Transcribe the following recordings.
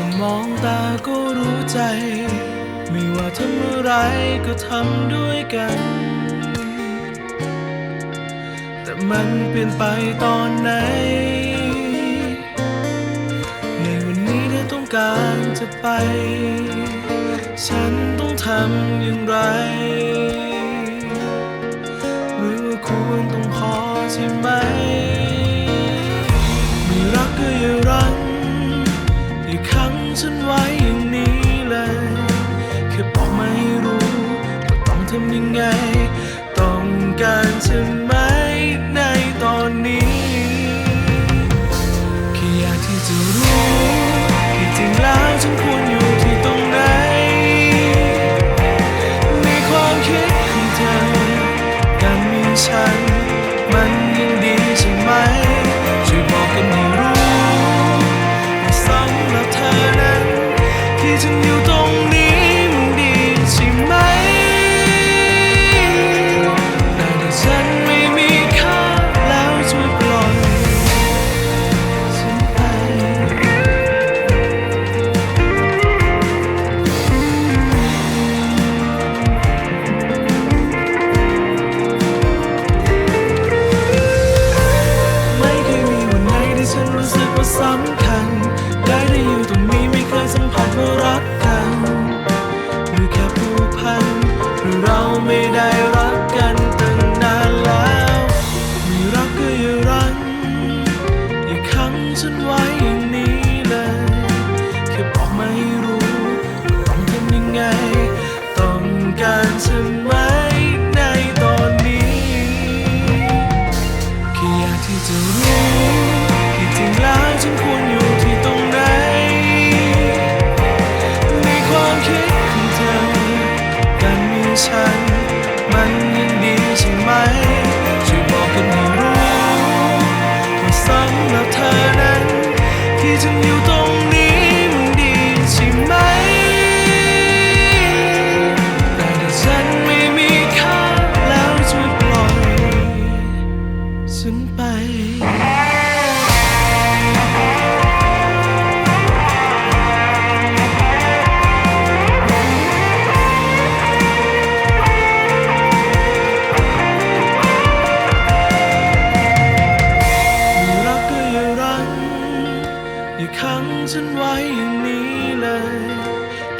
่นมองตาก็รู้ใจ ไม่ว่าทำอะไรก็ทำด้วยกัน แต่มันเปลี่ยนไปตอนไหน ในวันนี้เธอต้องการจะไป ฉันต้องทำอย่างไร หรือว่าควรต้องพอใช่ไหม สึกว่าสำคัญ ได้ได้อยู่ตรงนี้ไม่เคยสัมผัสว่ารักกันหรือแค่ผูกพันหรือเราไม่ได้รักกันตั้งนานแล้วไม่รักก็อย่ารันอย่าขังฉันไว้อย่างนี้เลยแค่บอกไมาให้รู้ต้องทำยังไง ต้องการใช่ไหมใน ไหมช่วยบอกกันให้รู้ว่าสำหรับเธอนั้นที่ฉันอยู่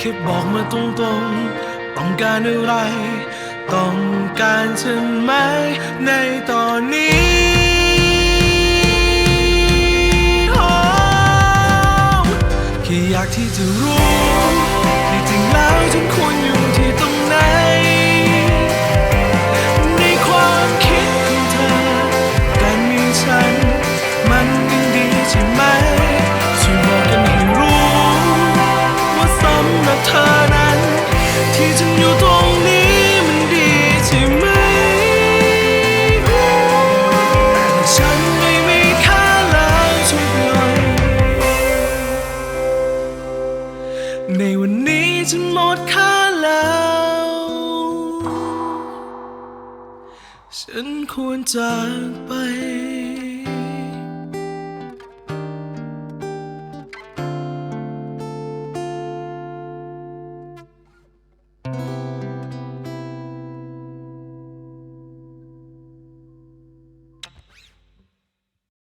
แค่บอกมาตรงๆ ต้องการอะไร ต้องการฉันไหมในตอนนี้โอ้แค่อยากที่จะรู้ ธอนั้น ที่ฉันอยู่ตรงนี้มันดีใช่ไหม ฉันไม่มีค่าแล้วช่วยปล่อยในวันนี้ฉันหมดค่าแล้ว ฉันควรจากไป